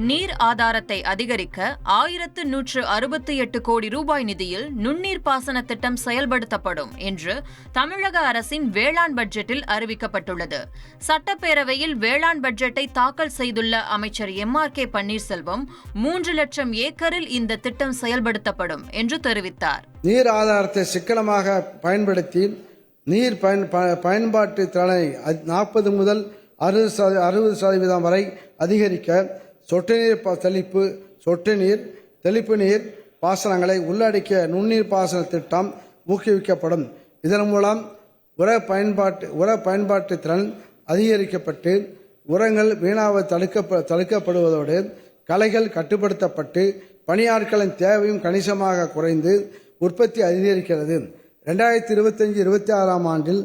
நீர் ஆதாரத்தை அதிகரிக்க ஆயிரத்து நூற்று அறுபத்தி எட்டு கோடி ரூபாய் நிதியில் நுண்ணீர் பாசன திட்டம் செயல்படுத்தப்படும் என்று தமிழக அரசின் வேளாண் பட்ஜெட்டில் அறிவிக்கப்பட்டுள்ளது. சட்டப்பேரவையில் வேளாண் பட்ஜெட்டை தாக்கல் செய்துள்ள அமைச்சர் எம் ஆர் கே பன்னீர்செல்வம் மூன்று லட்சம் ஏக்கரில் இந்த திட்டம் செயல்படுத்தப்படும் என்று தெரிவித்தார். நீர் ஆதாரத்தை சிக்கனமாக பயன்படுத்தி நீர் பயன் ப- பயன்பாட்டு திறனை நாற்பது முதல் அறுபது அறுபது சதவீதம் வரை அதிகரிக்க சொட்டு நீர் தெளிப்பு சொட்டு நீர் தெளிப்பு நீர் பாசனங்களை உள்ளடக்கிய நுண்ணீர் பாசன திட்டம் ஊக்குவிக்கப்படும். இதன் மூலம் உர பயன்பாட்டு உர பயன்பாட்டு திறன் அதிகரிக்கப்பட்டு உரங்கள் வீணாக தடுக்க தடுக்கப்படுவதோடு களைகள் கட்டுப்படுத்தப்பட்டு பணியாட்களின் தேவையும் கணிசமாக குறைந்து உற்பத்தி அதிகரிக்கிறது. ரெண்டாயிரத்தி இருபத்தஞ்சு இருபத்தி ஆறாம் ஆண்டில்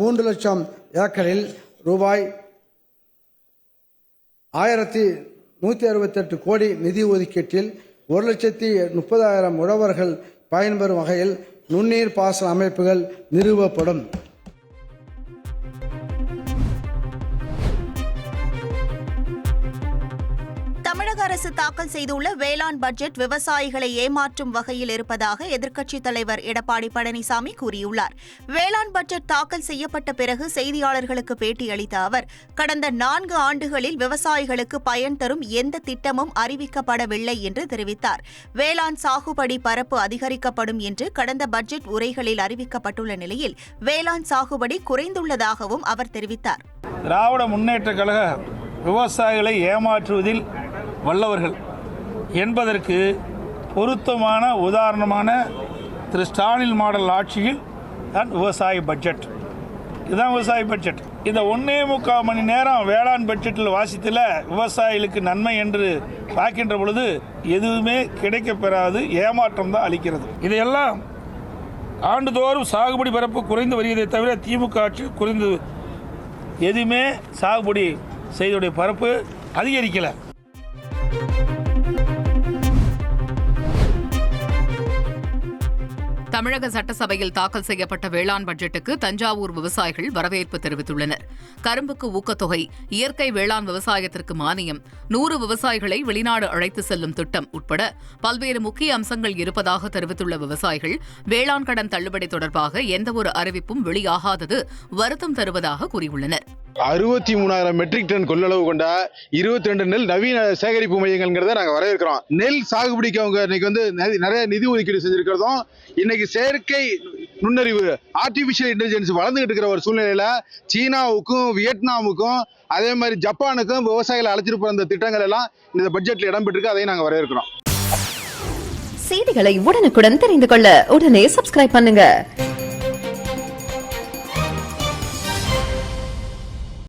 மூன்று லட்சம் ஏக்கரில் ரூபாய் ஆயிரத்தி நூற்றி அறுபத்தெட்டு கோடி நிதி ஒதுக்கீட்டில் ஒரு லட்சத்தி முப்பதாயிரம் உழவர்கள் பயன்பெறும் வகையில் நுண்ணீர் பாசன அமைப்புகள் நிறுவப்படும். தமிழக அரசு தாக்கல் செய்துள்ள வேளாண் பட்ஜெட் விவசாயிகளை ஏமாற்றும் வகையில் இருப்பதாக எதிர்க்கட்சித் தலைவர் எடப்பாடி பழனிசாமி கூறியுள்ளார். வேளாண் பட்ஜெட் தாக்கல் செய்யப்பட்ட பிறகு செய்தியாளர்களுக்கு பேட்டியளித்த அவர் கடந்த நான்கு ஆண்டுகளில் விவசாயிகளுக்கு பயன் தரும் எந்த திட்டமும் அறிவிக்கப்படவில்லை என்று தெரிவித்தார். வேளாண் சாகுபடி பரப்பு அதிகரிக்கப்படும் என்று கடந்த பட்ஜெட் உரைகளில் அறிவிக்கப்பட்டுள்ள நிலையில் வேளாண் சாகுபடி குறைந்துள்ளதாகவும் அவர் தெரிவித்தார். திராவிட முன்னேற்ற கழக விவசாயிகளை ஏமாற்றுவதில் வல்லவர்கள் என்பதற்கு பொருத்தமான உதாரணமான திரு ஸ்டாலின் மாடல் ஆட்சியில் தான் விவசாய பட்ஜெட். இதுதான் விவசாய பட்ஜெட். இந்த ஒன்றே முக்கால் மணி நேரம் வேளாண் பட்ஜெட்டில் வாசித்தில் விவசாயிகளுக்கு நன்மை என்று பார்க்கின்ற பொழுது எதுவுமே கிடைக்கப்பெறாது ஏமாற்றம் தான் அளிக்கிறது. இதையெல்லாம் ஆண்டுதோறும் சாகுபடி பரப்பு குறைந்து வருகிறதே தவிர திமுக ஆட்சி குறைந்து எதுவுமே சாகுபடி செய்தோடைய பரப்பு அதிகரிக்கலை. தமிழக சட்டசபையில் தாக்கல் செய்யப்பட்ட வேளாண் பட்ஜெட்டுக்கு தஞ்சாவூர் விவசாயிகள் வரவேற்பு தெரிவித்துள்ளனர். கரும்புக்கு ஊக்கத்தொகை இயற்கை வேளாண் விவசாயத்திற்கு மானியம் நூறு விவசாயிகளை வெளிநாடு அழைத்து செல்லும் திட்டம் உட்பட பல்வேறு முக்கிய அம்சங்கள் இருப்பதாக தெரிவித்துள்ள விவசாயிகள் வேளாண் கடன் தள்ளுபடி தொடர்பாக எந்தவொரு அறிவிப்பும் வெளியாகாதது வருத்தம் தருவதாக கூறியுள்ளனா் அறுபத்தி மூணாயிரம் மெட்ரிக் டன் கொள்ளளவு கொண்ட இருபத்தி ரெண்டு நெல் நவீன சேகரிப்பு மையங்கள்ங்கிறத நாங்க வரவேற்கிறோம். நெல் சாகுபடிக்கு அவங்க இன்னைக்கு வந்து நிறைய நிதி ஒதுக்கீடு செஞ்சிருக்கிறதும் இன்னைக்கு செயற்கை நுண்ணறிவு ஆர்டிபிஷியல் இன்டெலிஜென்ஸ் வளர்ந்துகிட்டு இருக்கிற ஒரு சூழ்நிலையில சீனாவுக்கும் வியட்நாமுக்கும் அதே மாதிரி ஜப்பானுக்கும் விவசாயிகளை அழைச்சிட்டு போற அந்த திட்டங்கள் எல்லாம் இந்த பட்ஜெட்ல இடம்பெற்றிருக்கு அதையும் நாங்க வரவேற்கிறோம். செய்திகளை உடனுக்குடன் தெரிந்து கொள்ள உடனே சப்ஸ்கிரைப் பண்ணுங்க.